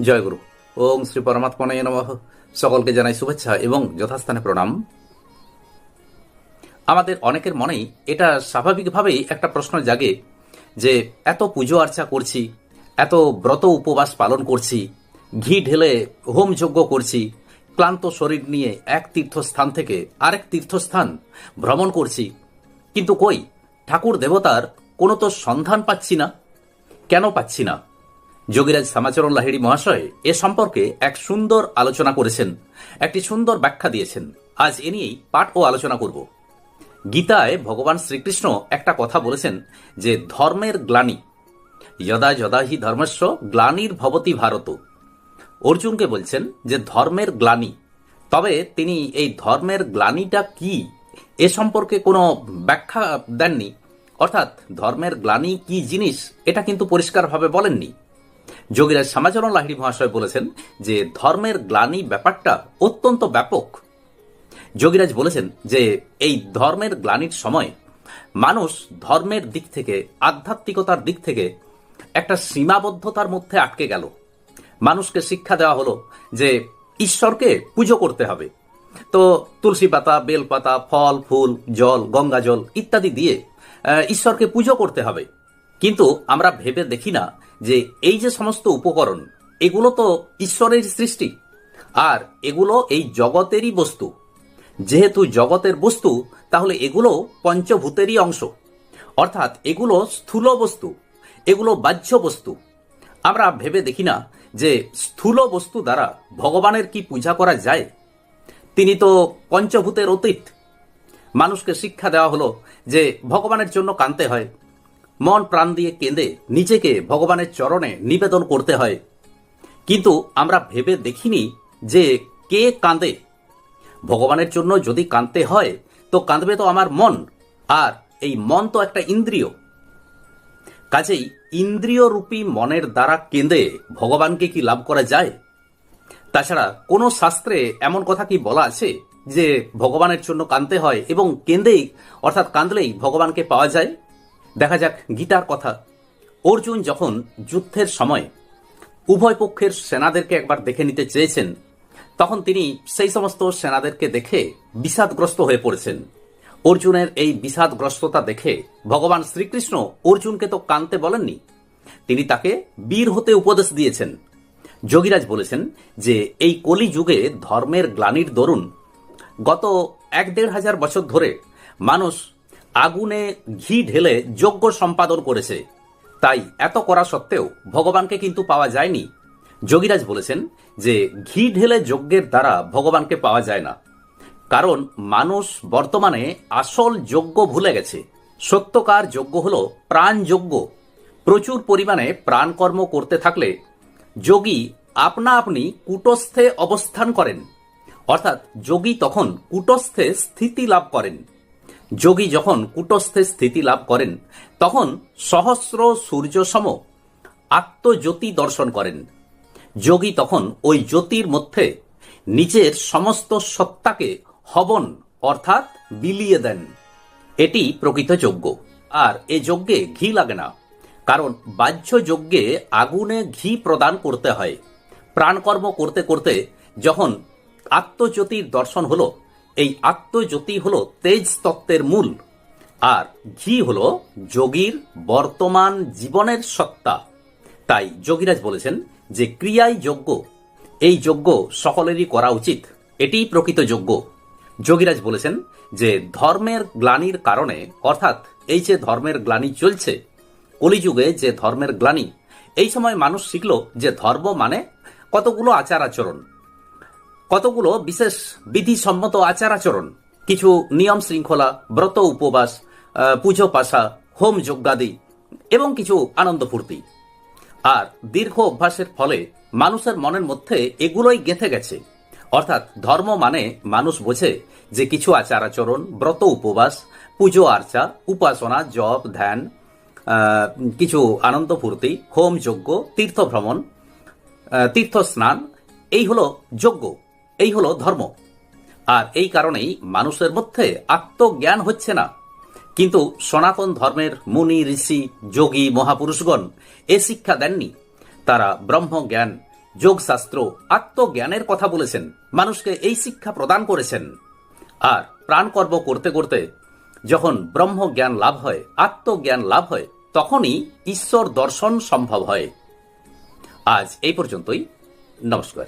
জয় গুরু। ওম শ্রী পরমাত্মনে নমঃ। সকলকে জানাই শুভেচ্ছা এবং যথাস্থানে প্রণাম। আমাদের অনেকের মনেই এটা স্বাভাবিকভাবেই একটা প্রশ্ন জাগে যে, এত পুজো আর্চা করছি, এত ব্রত উপবাস পালন করছি, ঘি ঢেলে হোম যজ্ঞ করছি, ক্লান্ত শরীর নিয়ে এক তীর্থস্থান থেকে আরেক তীর্থস্থান ভ্রমণ করছি, কিন্তু কই, ঠাকুর দেবতার কোনো তো সন্ধান পাচ্ছি না? কেন পাচ্ছি না? যোগীরাজ শ্যামাচরণ লাহিড়ী মহাশয় এ সম্পর্কে এক সুন্দর আলোচনা করেছেন, একটি সুন্দর ব্যাখ্যা দিয়েছেন। আজ এ নিয়েই পাঠ ও আলোচনা করব। গীতায় ভগবান শ্রীকৃষ্ণ একটা কথা বলেছেন যে, ধর্মের গ্লানি, যদা যদা হি ধর্মস্ব গ্লানির ভবতি ভারত। অর্জুনকে বলছেন যে, ধর্মের গ্লানি। তবে তিনি এই ধর্মের গ্লানিটা কি? এ সম্পর্কে কোনো ব্যাখ্যা দেননি। অর্থাৎ, ধর্মের গ্লানি কি জিনিস? এটা কিন্তু পরিষ্কারভাবে বলেননি। যোগীরাজ শ্যামাচরণ লাহিড়ি মহাশয় বলেছেন যে ধর্মের গ্লানি ব্যাপারটা অত্যন্ত ব্যাপক। যোগীরাজ বলেছেন যে এই ধর্মের গ্লানির সময় মানুষ ধর্মের দিক থেকে, আধ্যাত্মিকতার দিক থেকে একটা সীমাবদ্ধতার মধ্যে আটকে গেল। মানুষকে শিক্ষা দেওয়া হলো যে ঈশ্বরকে পুজো করতে হবে। তো তুলসী পাতা, বেল পাতা, ফল, ফুল, জল, গঙ্গা জল ইত্যাদি দিয়ে ঈশ্বরকে পুজো করতে হবে। কিন্তু আমরা ভেবে দেখি না যে এই যে সমস্ত উপকরণ, এগুলো তো ঈশ্বরের সৃষ্টি। আর এগুলো এই জগতেরই বস্তু। যেহেতু জগতের বস্তু, তাহলে এগুলো পঞ্চভূতেরই অংশ। অর্থাৎ এগুলো স্থূল বস্তু, এগুলো বাহ্য বস্তু। আমরা ভেবে দেখি না যে স্থূল বস্তু দ্বারা ভগবানের কি পূজা করা যায়? তিনি তো পঞ্চভূতের অতীত। মানুষকে শিক্ষা দেওয়া হলো যে ভগবানের জন্য কানতে হয়। মন প্রাণ দিয়ে কেঁদে নিজেকে ভগবানের চরণে নিবেদন করতে হয়। কিন্তু আমরা ভেবে দেখিনি যে কে কাঁদে। ভগবানের জন্য যদি কাঁদতে হয়, তো কাঁদবে তো আমার মন। আর এই মন তো একটা ইন্দ্রিয়। কাজেই ইন্দ্রিয় রূপী মনের দ্বারা কেঁদে ভগবানকে কি লাভ করা যায়? তাছাড়া কোনো শাস্ত্রে এমন কথা কি বলা আছে যে ভগবানের জন্য কাঁদতে হয় এবং কেঁদেই, অর্থাৎ কাঁদলেই ভগবানকে পাওয়া যায়? দেখা যাক গীতার কথা। অর্জুন যখন যুদ্ধের সময় উভয় পক্ষের সেনাদেরকে একবার দেখে নিতে চেয়েছেন, তখন তিনি সেই সমস্ত সেনাদেরকে দেখে বিষাদগ্রস্ত হয়ে পড়েছেন। অর্জুনের এই বিষাদগ্রস্ততা দেখে ভগবান শ্রীকৃষ্ণ অর্জুনকে তো কানতে বলেননি, তিনি তাকে বীর হতে উপদেশ দিয়েছেন। যোগীরাজ বলেছেন যে, এই কলি যুগে ধর্মের গ্লানির দরুন গত এক দেড় হাজার বছর ধরে মানুষ আগুনে ঘি ঢেলে যজ্ঞ সম্পাদন করেছে। তাই এত করা সত্ত্বেও ভগবানকে কিন্তু পাওয়া যায়নি। যোগীরাজ বলেছেন যে ঘি ঢেলে যজ্ঞের দ্বারা ভগবানকে পাওয়া যায় না। কারণ মানুষ বর্তমানে আসল যজ্ঞ ভুলে গেছে। সত্যকার যজ্ঞ হল প্রাণ যজ্ঞ। প্রচুর পরিমাণে প্রাণকর্ম করতে থাকলে যোগী আপনা আপনি কুটস্থে অবস্থান করেন। অর্থাৎ যোগী তখন কুটস্থে স্থিতি লাভ করেন। যোগী যখন কুটস্থে স্থিতি লাভ করেন, তখন সহস্র সূর্যসম আত্মজ্যোতি দর্শন করেন। যোগী তখন ওই জ্যোতির মধ্যে নিজের সমস্ত সত্তাকে হবন অর্থাৎ বিলিয়ে দেন। এটি প্রকৃত যজ্ঞ। আর এ যজ্ঞে ঘি লাগে না। কারণ বাহ্য যজ্ঞে আগুনে ঘি প্রদান করতে হয়। প্রাণকর্ম করতে করতে যখন আত্মজ্যোতির দর্শন হলো এই আত্মজ্যোতি হলো তেজ তত্ত্বের মূল, আর ঘি হলো যোগীর বর্তমান জীবনের সত্তা। তাই যোগীরাজ বলেছেন যে ক্রিয়াই যজ্ঞ, এই যজ্ঞ সকলেরই করা উচিত, এটিই প্রকৃত যজ্ঞ। যোগীরাজ বলেছেন যে ধর্মের গ্লানির কারণে, অর্থাৎ এই যে ধর্মের গ্লানি চলছে, কলিযুগে যে ধর্মের গ্লানি, এই সময় মানুষ শিখল যে ধর্ম মানে কতগুলো আচার আচরণ। কতগুলো বিশেষ বিধিসম্মত আচার আচরণ কিছু নিয়ম শৃঙ্খলা, ব্রত উপবাস পুজো পাশা, হোম যজ্ঞাদি, এবং কিছু আনন্দ ফুর্তি। আর দীর্ঘ অভ্যাসের ফলে মানুষের মনের মধ্যে এগুলোই গেঁথে গেছে। অর্থাৎ ধর্ম মানে মানুষ বোঝে যে কিছু আচার আচরণ ব্রত উপবাস, পুজো আর্চা, উপাসনা, জপ, ধ্যান কিছু আনন্দ ফুর্তি, হোম যজ্ঞ তীর্থ ভ্রমণ তীর্থ স্নান এই হলো যজ্ঞ। এই হলো ধর্ম। আর এই কারণেই মানুষের মধ্যে আত্মজ্ঞান হচ্ছে না। কিন্তু সনাতন ধর্মের মুনি, ঋষি, যোগী, মহাপুরুষগণ এ শিক্ষা দেননি। তারা ব্রহ্মজ্ঞান, যোগশাস্ত্র, আত্মজ্ঞানের কথা বলেছেন। মানুষকে এই শিক্ষা প্রদান করেছেন। আর প্রাণকর্ম করতে করতে যখন ব্রহ্ম জ্ঞান লাভ হয়, আত্মজ্ঞান লাভ হয়, তখনই ঈশ্বর দর্শন সম্ভব হয়। আজ এই পর্যন্তই। নমস্কার।